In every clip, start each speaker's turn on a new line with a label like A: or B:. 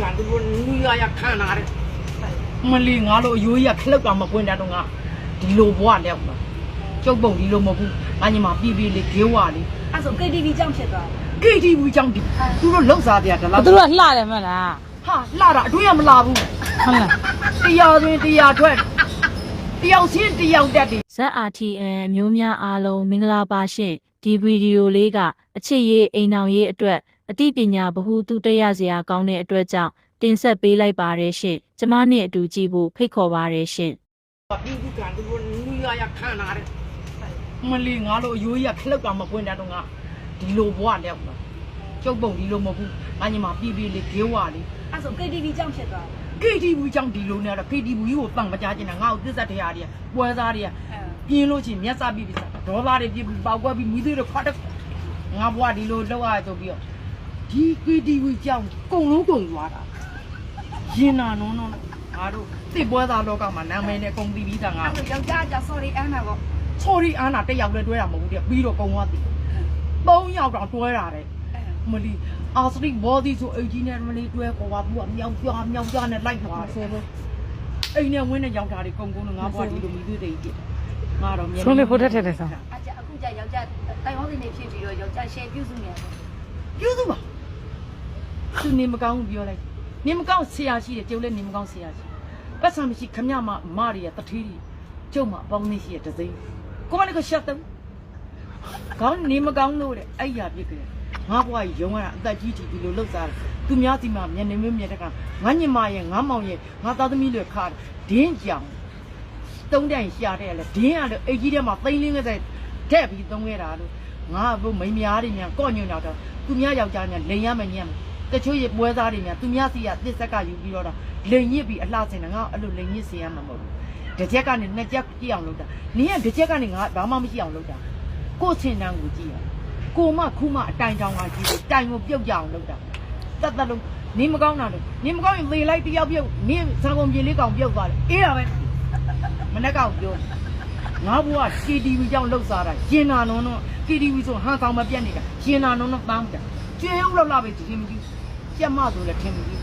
A: ကန်သူတို့နီးရရခံလာတယ်မလီငါတို့အယိုးကြီးကခလုတ်တောင်မပွင့်တတ်တော့ငါဒီလိုဘွားလဲမှာကျုပ်ပုံဒီလိုမဟုတ်ဘူးငါညီမပြီးပြီးလေးဂေးဝါလေး
B: အဲ့ဆို KTV ကြောင့်ဖြစ်သွားတယ်
A: KTV ကြောင့်ဒီသူတို့လှုပ်စားတရားတလား
C: သူတို့ကလှတယ်မလား
A: ဟာလှတာအတွင်းကမလာဘူး
C: ဟုတ်လား
A: တရားတွင်တရားထွက်တယောက်ချင်းတယောက်တက်တယ်
D: ZRTN မျိုးများအားလုံးမင်္ဂလာပါရှင်ဒီဗီဒီယိုလေးကအချစ်ရေးအိမ်အောင်ရေးအတွက် အသိပညာဗဟုသုတရစရာကောင်းတဲ့အတွက်ကြောင့်တင်ဆက်ပေးလိုက်ပါရရှင်ကျမနဲ့အတူကြည့်ဖို့ဖိတ်ခေါ်ပါရရှင်
A: ပြီးပြီးကန်သူတို့နီးရရခံလာတယ်မလီငါတို့အယိုးကြီးကခလုတ်တောင်မပွင့်တတ်တော့ငါဒီလိုဘွားလဲမှာကျုပ်ပုံဒီလိုမဟုတ်ဘူးငါညီမပြီးပြီးလေးဂေးဝါလေး
B: အဲ့ဆို KTV ကြောင့်ဖြစ်သွားတယ်
A: KTV ကြောင့်ဒီလိုနဲ့တော့ KTV ကိုတန့်မကြကျင်တာငါ့ကိုသစ္စာတရားတွေကပွဲသားတွေက
B: အဲ
A: ပြင်းလို့ချင်းမျက်စာပြီးပြီစားဒေါ်လာတွေပြပြီးပေါက်ကွက်ပြီးမိသေးတွေခွတ်တက်ငါဘွားဒီလိုလောက်ရဆိုပြီးတော့ ဒီ KTV ကြောင့်ကုံလုံးကုံသွားတာရင်နာနုံနုံငါတို့သိပွဲသားလောကမှာနာမည်နဲ့ကုံတီးပြီးသားငါ
B: အဲ့ဆိုယောက်ျားက sorry အမ်းတာပေါ့
A: ဆော်ရီအာနာတက်ရောက်လဲတွဲတာမဟုတ်ဘူးတဲ့ပြီးတော့ကုံသွားပြီ၃ယောက်တော့တွဲတာတဲ့
B: အဲ
A: မလီအာစရိဘောဒီဆိုအကြီးနဲ့မလီတွဲခေါ်ပါဘူးကမြောက်ပြားမြောက်ပြားနဲ့လိုက်သွားတယ်အိမ်နဲ့ဝင်းနဲ့ရောက်တာတွေကုံကုံနဲ့ငါဘွားဒီလိုမိသေးတယ်ကြီးငါတော့မြင်
C: ဆုံးလေးဖို့ထက်ထက်တယ်ဆောင်
B: အကြအခုကြယောက်ျားတိုင်ဝမ်စီနေဖြစ်ပြီးတော့ယောက်ျားရှယ်ပြုစုနေတယ်
A: ပြုစုပါ သူနေမကောင်းဘူးပြောလိုက်နေမကောင်းဆရာရှိတယ်ကျုပ်လည်းနေမကောင်းဆရာရှိပတ်စံမရှိခမရမမရီရတထေးကြီးကျုပ်မအပေါင်းနေရှိရတသိန်းကိုမလေးကရှက်တယ်ကောင်းနေမကောင်းလို့တဲ့အဲ့ရပြစ်ကြတယ်ငါဘွားကြီးယုံရတာအသက်ကြီးတီဒီလိုလှုပ်စားတယ်သူများစီမှာမျက်နှာမျိုးမျက်တက်ကငါညင်မရဲ့ငါမောင်ရဲ့ငါသားသမီးတွေခါတယ်ဒင်းကြောင်တုံးတိုင်ရှာတဲ့လေဒင်းကလည်းအိတ်ကြီးထဲမှာသိန်းလင်းခဲ့တဲ့တဲ့ပြီးသုံးခဲ့တာလို့ငါဘုမိန်းမယားတွေများကော့ညွန့်တော့သူများယောက်ျားများလိန်ရမညံ့ တချို့ရဲ့ပွဲသားတွေများသူများစီကသစ်ဆက်ကယူပြီးတော့လိန်ညစ်ပြီးအလှဆင်တယ်ငါအဲ့လိုလိန်ညစ်စေရမှာမဟုတ်ဘူးတစ်ချက်ကနေနှစ်ချက်ကြည့်အောင်လုပ်တာနင်းကတစ်ချက်ကနေငါဘာမှမရှိအောင်လုပ်တာကို့စင်တန်းကိုကြည့်ရကိုမခုမအတိုင်တောင်ကကြည့်တယ်တိုင်ကိုပြုတ်ကြအောင်လုပ်တာတတ်တလုံးနင်းမကောင်းတာလို့နင်းမကောင်းရင်သေလိုက်တယောက်ပြုတ်နင်းစံကုန်ပြေလေးကောင်ပြုတ်သွားတယ်အေးတာပဲမနေ့ကောင်ပြောငါဘွား KTV ကြောင့်လှုပ်စားတာရင်နာနုံတော့ KTV ဆိုဟန်ဆောင်မပြတ်နေတာရင်နာနုံတော့တမ်းတာကျွေးဦးလောက်လာပဲဒီမကြည့် ကြက်မဆိုလည်းထင်မကြည့်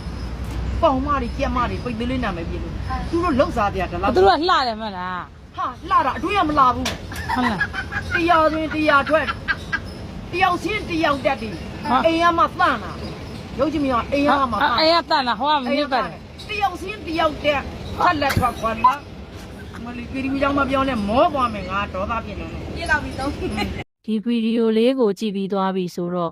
A: ပေါင်မတွေကြက်မတွေပိတ်သေးလေးနာမည်ပြလို့သူတို့လှုပ်စားတရားတလား
C: သူတို့ကလှတယ်မလား
A: ဟာလှတာအတွင်းကမလာဘူး
C: ဟုတ်လား
A: တရားတွင်တရားထွက်တယောက်ချင်းတယောက်တက်တယ်အိမ်ကမှသန့်တာရုပ်ချင်မရအိမ်ကမှသန့်
C: အဲ့ရတန်လားဟောကမနစ်ပတ်တယ်
A: တယောက်ချင်းတယောက်တက်ဖက်လက်ထွက်ခွာလာမလီကီရီကြောင့်မပြောနဲ့မောသွားမယ်ငါဒေါသပြင်းနေတယ်
B: ပြစ်လောက်ပြီးသုံး
D: ဒီဗီဒီယိုလေးကိုကြည့်ပြီးသွားပြီဆိုတော့